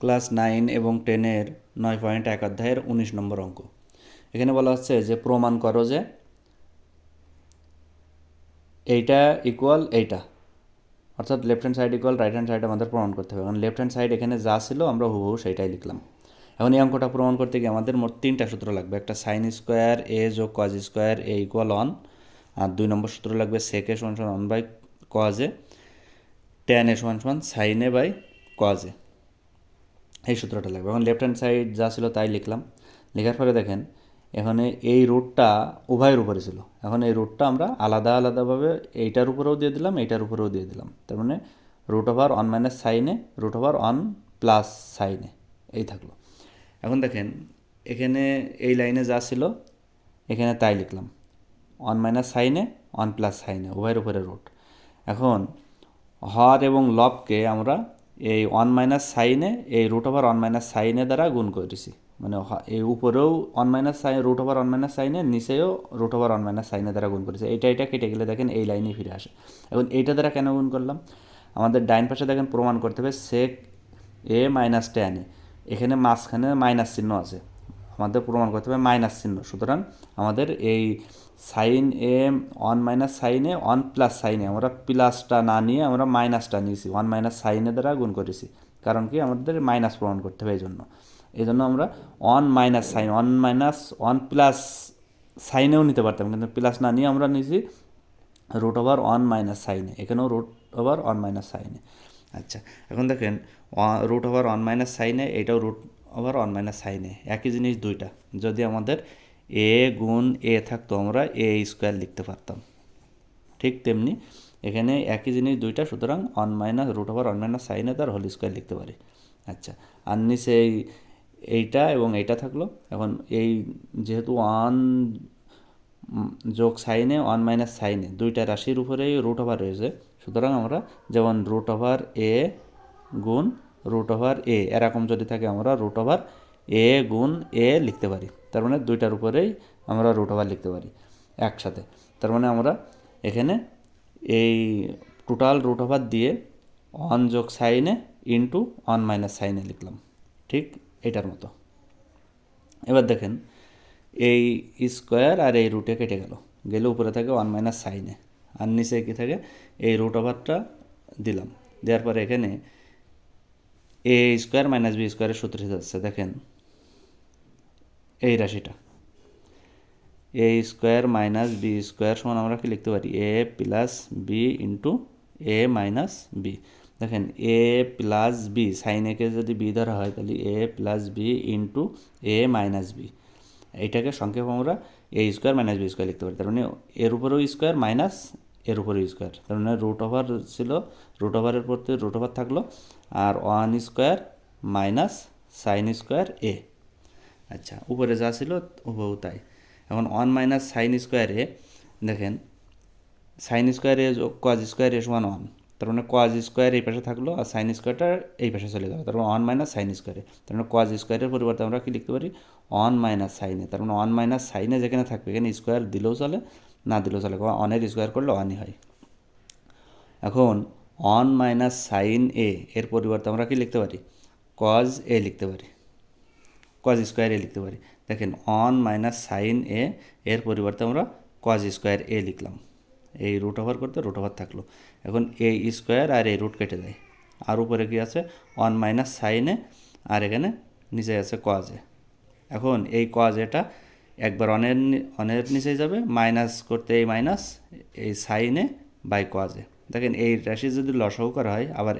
Class nine এবং টেনের নয় পয়েন্ট এক অধ্যায়ের উনিশ নম্বর অঙ্ক। এখানে বলা হচ্ছে যে প্রমাণ করো যে এইটা ইকুয়াল এইটা। অর্থাৎ left hand side equal right hand side আমাদের প্রমাণ করতে হবে। কারণ লেফট হ্যান্ড সাইড এখানে যা ছিল আমরা হুবহু সেটাই লিখলাম। এখন এই অঙ্কটা প্রমাণ করতে গিয়ে আমাদের মোট তিনটা সূত্র লাগবে। একটা সাইন স্কোয়ার এ যোগ cos square A equal one আর দুই নম্বর সূত্র লাগবে সেকে সমান সমান অন বাই কজে ট্যান এ সমান সমান সাইনে বাই কজে এই সূত্রটা লাগবে এখন লেফট হ্যান্ড সাইড যা ছিল তাই লিখলাম। লেখার পরে দেখেন, এখানে এই রুটটা উভয়ের উপরে ছিল। এখন এই রুটটা আমরা আলাদা আলাদাভাবে এইটার উপরেও দিয়ে দিলাম, এইটার উপরেও দিয়ে দিলাম। তার মানে রুট ওভার অন মাইনাস সাইনে রুট ওভার অন প্লাস সাইনে এই থাকল। এখন দেখেন, এখানে এই লাইনে যা ছিল, এখানে তাই লিখলাম। অন মাইনাস সাইনে অন প্লাস সাইনে উভয়ের উপরে রুট এখন হর এবং লবকে আমরা এই ওয়ান মাইনাস সাইনে এই রুট ওভার ওয়ান মাইনাস সাইনে দ্বারা গুণ করেছি। মানে এই উপরেও one minus sine root over one minus সাইনে নিচেও রুট ওভার ওয়ান মাইনাস সাইনে দ্বারা গুণ করেছি। এইটা এটা কেটে গেলে দেখেন এই লাইনে ফিরে আসে। এখন এইটা দ্বারা কেন গুণ করলাম? আমাদের ডাইন পাশে দেখেন প্রমাণ করতে হবে সেক এ মাইনাস টেন এখানে মাঝখানে মাইনাস চিহ্ন আছে। আমাদের প্রমাণ করতে হবে মাইনাস চিহ্ন। সুতরাং আমাদের এই সাইন এ ওয়ান মাইনাস সাইনে ওয়ান প্লাস সাইনে আমরা প্লাসটা না নিয়ে আমরা মাইনাসটা নিয়েছি। ওয়ান মাইনাস সাইনে দ্বারা গুণ করেছি। কারণ কি? আমাদের মাইনাস প্রমাণ করতে হবে এই জন্য এই জন্য আমরা one minus sine one minus one plus সাইনেও নিতে পারতাম। কিন্তু প্লাস না নিয়ে আমরা নিয়েছি রুট ওভার ওয়ান মাইনাস সাইনে এখানেও রুট ওভার ওয়ান মাইনাস সাইনে আচ্ছা এখন দেখেন রুট ওভার ওয়ান মাইনাস সাইনে এটাও রুট ওভার ওয়ান মাইনাস সাইনে একই জিনিস দুইটা। যদি আমাদের এ গুণ এ থাকতো, আমরা এ স্কোয়ার লিখতে পারতাম। ঠিক তেমনি এখানে একই জিনিস দুইটা, সুতরাং one minus root over one minus সাইনে তার হোল স্কোয়ার লিখতে পারি। আচ্ছা আর নিচে এই, এইটা এবং এইটা থাকল। এখন এই যেহেতু ওয়ান যোগ সাইনে ওয়ান মাইনাস সাইনে দুইটা রাশির উপরেই রুট ওভার রয়েছে। সুতরাং আমরা যেমন রুট ওভার এ গুণ রুট ওভার এ এরকম যদি থাকে আমরা রুট ওভার এ গুণ এ লিখতে পারি। তার মানে দুইটার উপরেই আমরা রুট ওভার লিখতে পারি একসাথে। তার মানে আমরা এখানে এই টোটাল রুট ওভার দিয়ে ওয়ান যোগ সাইনে ইন্টু ওয়ান মাইনাস সাইনে লিখলাম। ঠিক এটার মতো। এবার দেখেন, এই স্কোয়ার আর এই রুটে কেটে গেল। গেলে উপরে থাকে ওয়ান মাইনাস সাইনে আর নিচে কি থাকে? এই রুট ওভারটা দিলাম। দেওয়ার পরে এখানে এ স্কোয়ার মাইনাস বি স্কোয়ারের সূত্র যাচ্ছে দেখেন, এই রাশিটা। A square minus B square সমান আমরা কি লিখতে পারি? A plus B into A minus B দেখেন এ প্লাস বি সাইন একে যদি বি ধরা হয়, তাহলে A plus B into A minus B এইটাকে সংক্ষেপ আমরা A square minus B square লিখতে পারি। তার মানে এর উপরেও স্কোয়ার মাইনাস এর উপরে স্কোয়ার তার মানে রুট ওভার ছিল রুট ওভারের প্রতি রুট ওভার থাকল, আর one square minus sine square A আচ্ছা উপরে যা ছিল হুবহু তাই। এখন one minus sine square A দেখেন সাইন স্কোয়ারে কজ স্কোয়ার এ সমান ওয়ান তার মানে কজ স্কোয়ার এই পাশে থাকল আর সাইন স্কোয়ারটা এই পাশে চলে গেলো। তার মানে ওয়ান মাইনাস সাইন স্কোয়ারে তার মানে কোয়াজ স্কোয়ারের পরিবর্তে আমরা কি লিখতে পারি? ওয়ান মাইনাস সাইনে তার মানে ওয়ান মাইনাস সাইনে যেখানে থাকবে, এখানে স্কোয়ার দিলেও চলে না দিলেও চলে অনের স্কোয়ার করলে ওয়ানই হয়। এখন অন মাইনাস সাইন এ এর পরিবর্তে আমরা কি লিখতে পারি? কজ এ লিখতে পারি। কজ স্কোয়ার এ লিখতে পারি। দেখেন অন মাইনাস সাইন এ এর পরিবর্তে আমরা কজ স্কোয়ার এ লিখলাম। এই রুট ওভার করতে রুট ওভার থাকল। এখন এ স্কোয়ার আর এই রুট কেটে যায় আর উপরে কি আছে? ওয়ান মাইনাস সাইনে আর এখানে নিচে আছে কজ এখন এই কজ এটা একবার অনের অনের নিচে যাবে মাইনাস করতে এই মাইনাস এই সাইনে বাই কোয়াজে দেখেন এই রাশি যদি লসও করা হয়, আবার